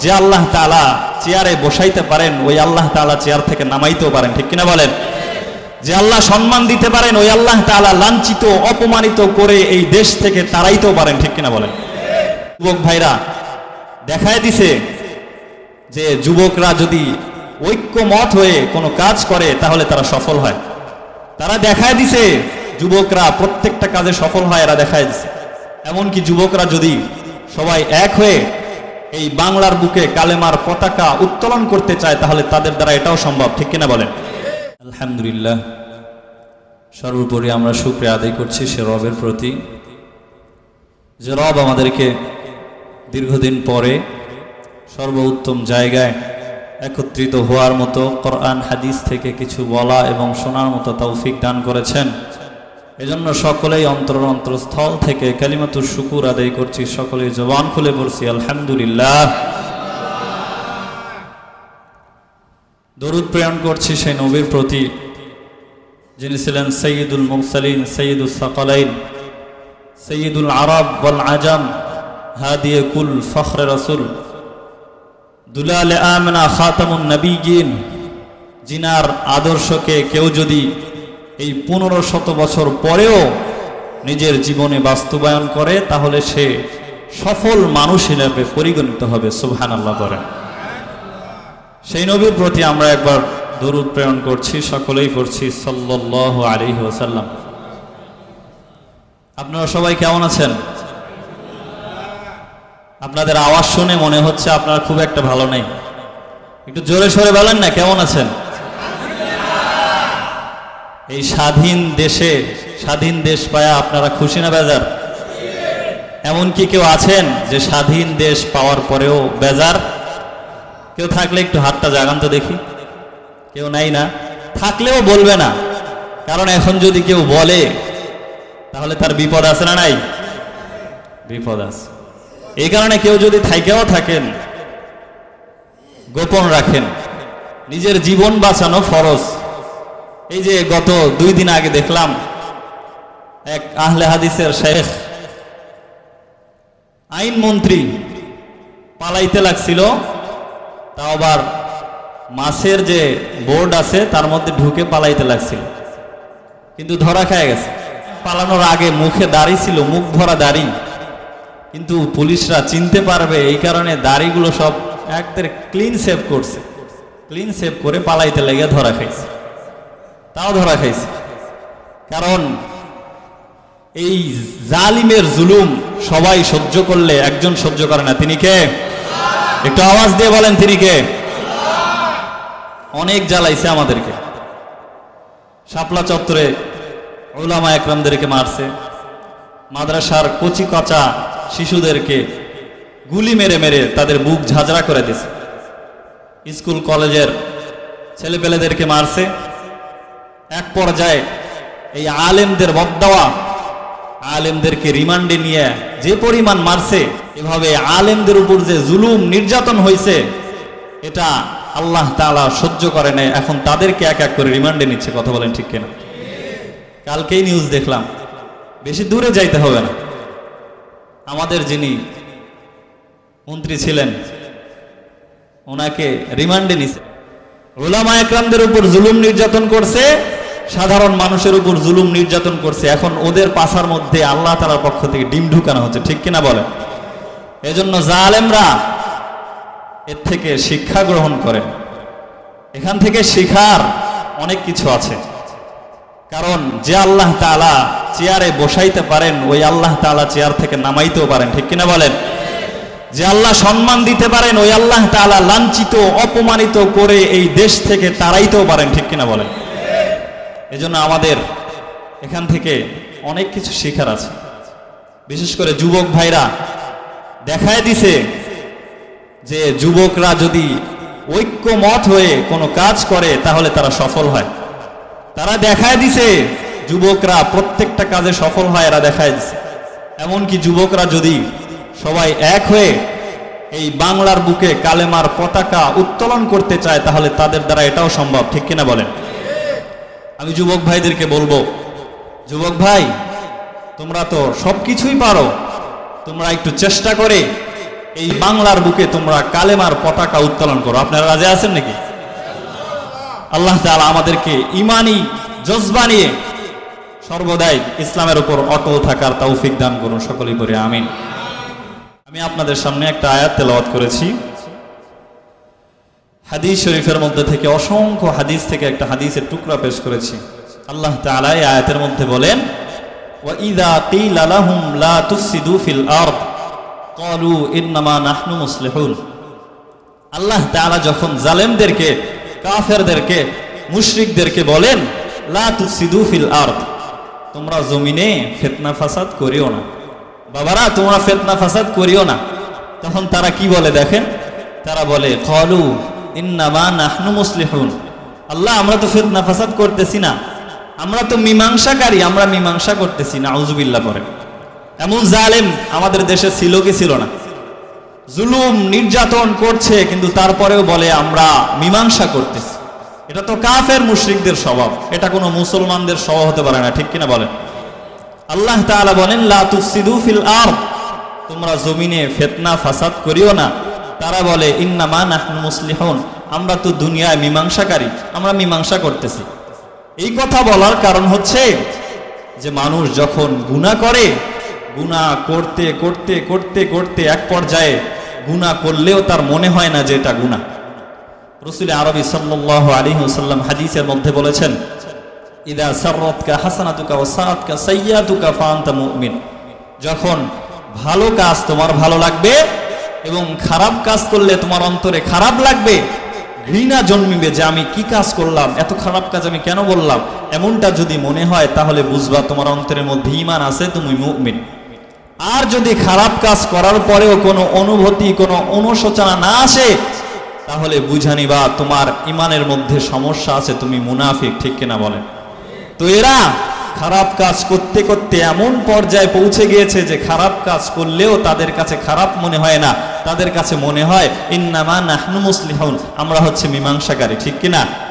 যে আল্লাহ তাআলা চেয়ারে বসাইতে পারেন, ওই আল্লাহ তাআলা চেয়ার থেকে নামাইতেও পারেন, ঠিক কিনা বলেন? যে আল্লাহ সম্মান দিতে পারেন, ওই আল্লাহ তাআলা লাঞ্ছিত, অপমানিত করে এই দেশ থেকে তাড়াইতেও পারেন, ঠিক কিনা বলেন? যুবক ভাইরা, দেখায় দিছে যে যুবকরা যদি ঐক্যমত হয়ে কোনো কাজ করে, তাহলে তারা সফল হয়। তারা দেখায় দিছে, যুবকরা প্রত্যেকটা কাজে সফল হয়, এরা দেখায় দিছে। এমনকি যুবকরা যদি সবাই এক হয়ে এই বাংলার বুকে কালেমার পতাকা উত্তোলন করতে চায়, তাহলে তাদের দ্বারা এটাও সম্ভব, ঠিক কিনা বলেন? আলহামদুলিল্লাহ, সর্বোপরি আমরা শুক্রিয়া আদায় করছি সে রবের প্রতি। যে রব আমাদেরকে দীর্ঘদিন পরে সর্বোত্তম জায়গায় একত্রিত হওয়ার মতো কোরআন, হাদিস থেকে কিছু বলা এবং শোনার মতো তৌফিক দান করেছেন। এজন্য সকলেই অন্তর অন্তরস্থল থেকে কালিমাতুর শুকুর আদায় করছি। সকলেই জবান খুলে পড়ছি আলহামদুলিল্লাহ। দরুদ প্রেরণ করছি সেই নবীর প্রতি, যিনি ছিলেন সৈয়দুল মুরসালিন সৈয়দুল সাকালাইন, সৈয়দুল আরব বল আজম হাদিয়ে কুল ফখরে রসুল, দুলাল আমিনা খাতামুন নবীগিন জিনার আদর্শকে কেউ যদি এই পনেরো শত বছর পরেও নিজের জীবনে বাস্তবায়ন করে, তাহলে সে সফল মানুষ হিসেবে পরিগণিত হবে সুবহান আল্লাহ করেন সেই নবীর প্রতি আমরা একবার দরুদ প্রেরণ করছি, সকলেই করছি সাল্লাহ আলী ওসাল্লাম আপনারা সবাই কেমন আছেন? আপনাদের আওয়াজ শুনে মনে হচ্ছে আপনার খুব একটা ভালো নেই। একটু জোরে সরে বলেন না, কেমন আছেন? এই স্বাধীন দেশে, স্বাধীন দেশ পায়া আপনারা খুশি না বেজার? এমন কি কেউ আছেন যে স্বাধীন দেশ পাওয়ার পরেও বেজার? কেউ থাকলে একটু হাতটা জাগান তো দেখি। কেউ নাই না। থাকলেও বলবে না। কারণ এখন যদি কেউ বলে, তাহলে তার বিপদ আছে না নাই? বিপদ আছে। এই কারণে কেউ যদি থাইকেও থাকেন, গোপন রাখেন, নিজের জীবন বাঁচানো ফরজ। এই যে গত দুই দিন আগে দেখলাম এক আহলে হাদিসের শেখ, আইন মন্ত্রী পালাইতে লাগছিল, তাও আবার মাছের যে বোর্ড আছে তার মধ্যে ঢুকে পালাইতে লাগছিল। কিন্তু ধরা খেয়ে গেছে। পালানোর আগে মুখে দাড়ি ছিল, মুখ ভরা দাড়ি। কিন্তু পুলিশরা চিনতে পারবে এই কারণে দাড়িগুলো সব একদের ক্লিন সেভ করছে। ক্লিন সেভ করে পালাইতে লেগে ধরা খাইছে। তাও ধরা খাইছে। কারণ এই জালিমের জুলুম সবাই সহ্য করলে একজন সহ্য করে না। তিনি কে? একটু আওয়াজ দিয়ে বলেন তিনি কে? অনেক জ্বালাইছে আমাদেরকে। শাপলা চত্বরে ওলামা একরামদেরকে মারছে। মাদ্রাসার কচি কচা শিশুদেরকে গুলি মেরে মেরে তাদের বুক ঝাঁঝরা করে দিছে। স্কুল, কলেজের ছেলেপেলেদেরকে মারছে। এক পর্যায়ে এই আলেমদের বদ বদদাওয়া আলেমদেরকে রিমান্ডে নিয়ে যে পরিমাণ মারছে, এভাবে আলেমদের উপর যে জুলুম নির্যাতন হয়েছে, এটা আল্লাহ তাআলা সহ্য করে নেয় এখন তাদেরকে এক এক করে রিমান্ডে নিচ্ছে, কথা বলেন ঠিক কিনা? কালকেই নিউজ দেখলাম, বেশি দূরে যাইতে হবে না। আমাদের যিনি মন্ত্রী ছিলেন, ওনাকে রিমান্ডে নিছে। ওলামা একরামদের উপর জুলুম নির্যাতন করছে সাধারণ মানুষের উপর জুলুম নির্যাতন করছে। এখন ওদের পাশার মধ্যে আল্লাহ তালার পক্ষ থেকে ডিম ঢুকানো হচ্ছে। ঠিক কিনা বলেন? এজন্য জালেমরা এর থেকে শিক্ষা গ্রহণ করেন। এখান থেকে শিখার অনেক কিছু আছে। কারণ যে আল্লাহ তাআলা চেয়ারে বসাইতে পারেন, ওই আল্লাহ তাআলা চেয়ার থেকে নামাইতেও পারেন। ঠিক কিনা বলেন? যে আল্লাহ সম্মান দিতে পারেন, ওই আল্লাহ তাআলা লাঞ্ছিত, অপমানিত করে এই দেশ থেকে তাড়াইতেও পারেন। ঠিক কিনা বলেন? এজন্য আমাদের এখান থেকে অনেক কিছু শেখার আছে। বিশেষ করে যুবক ভাইরা দেখায় দিছে যে যুবকরা যদি ঐক্যমত হয়ে কোনো কাজ করে, তাহলে তারা সফল হয়। তারা দেখায় দিছে, যুবকরা প্রত্যেকটা কাজে সফল হয়, এরা দেখায় দিছে। এমনকি যুবকরা যদি সবাই এক হয়ে এই বাংলার বুকে কালেমার পতাকা উত্তোলন করতে চায়, তাহলে তাদের দ্বারা এটাও সম্ভব, ঠিক কিনা বলেন? আমি যুবক ভাইদেরকে বলব, যুবক ভাই, তোমরা তো সব কিছুই পারো। তোমরা একটু চেষ্টা করে এই বাংলার বুকে তোমরা কালেমার পতাকা উত্তোলন করো। আপনারা রাজি আছেন নাকি? আল্লাহ তাআলা আমাদেরকে ইমানি জজবা নিয়ে সর্বদাই ইসলামের উপর অটল থাকার তৌফিক দান করুন। সকলেই করে আমিন। আমি আপনাদের সামনে একটা আয়াত তেলাওয়াত করেছি। হাদিস শরীফের মধ্যে থেকে অসংখ্য হাদিস থেকে একটা হাদিসের টুকরা পেশ করেছি আল্লাহ তাআলা এই আয়াতের মধ্যে বলেন وَإِذَا قِيلَ لَهُمْ لَا تُفْسِدُوا فِي الْأَرْضِ قَالُوا إِنَّمَا نَحْنُ مُصْلِحُونَ আল্লাহ তাআলা যখন জালেমদেরকে কাফেরদেরকে মুশরিকদেরকে বলেন লা তুফসিদু ফিল আরদ তোমরা জমিনে ফিতনা ফাসাদ করিও না বাবারা তোমরা ফিতনা ফাসাদ করিও না তখন তারা কি বলে দেখেন তারা বলে কলু আল্লাহ, আমরা তো ফিতনা ফাসাদ করতেছি না। আমরা তো মীমাংসাকারী, আমরা মীমাংসা করতেছি না আউজুবিল্লাহ পরে। এমন জালেম আমাদের দেশে ছিল কি ছিল না? জুলুম, নির্যাতন করছে, কিন্তু তারপরেও বলে, আমরা মীমাংসা করতেছি। এটা তো কাফের মুশরিকদের স্বভাব। এটা কোনো মুসলমানদের স্বভাব হতে পারে না, ঠিক কিনা বলেন? আল্লাহ তাআলা বলেন, লা তুফসিদু ফিল আরদ। তোমরা জমিনে ফিতনা ফাসাদ করিও না। তারা বলে, ইন্নামা নাহনু মুসলিহুন, আমরা তো দুনিয়ায় মীমাংসাকারী, আমরা মীমাংসা করতেছি। এই কথা বলার কারণ হচ্ছে যে মানুষ যখন গুনাহ করে, গুনাহ করতে করতে করতে করতে এক পর্যায়ে গুনাহ করলেও তার মনে হয় না যে এটা গুনাহ। রসুল আরবি সাল্লাহ আলী সাল্লাম হাদিসের মধ্যে বলেছেন, ইদা সাররতকা হাসানাতুকা ও সাআতকা সাইয়াতুকা ফাআনতা মুমিন। যখন ভালো কাজ তোমার ভালো লাগবে এবং খারাপ কাজ করলে তোমার অন্তরে খারাপ লাগবে, ঘৃণা জন্মিবে যে আমি কি কাজ করলাম, এত খারাপ কাজ আমি কেন বললাম? এমনটা যদি মনে হয়, তাহলে বুঝবা তোমার অন্তরের মধ্যে ঈমান আছে, তুমি মুমিন। আর যদি খারাপ কাজ করার পরেও কোনো অনুভূতি, কোনো অনুশোচনা না আসে, তাহলে বুঝানি বা তোমার ইমানের মধ্যে সমস্যা আছে, তুমি মুনাফিক, ঠিক কিনা বলেন? তো এরা খারাপ কাজ করতে করতে এমন পর্যায়ে পৌঁছে গিয়েছে যে খারাপ কাজ করলেও তাদের কাছে খারাপ মনে হয় না। তাদের কাছে মনে হয়, ইন্নামা নাহনু মুসলিহন। আমরা হচ্ছে মীমাংসাকারী, ঠিক কিনা?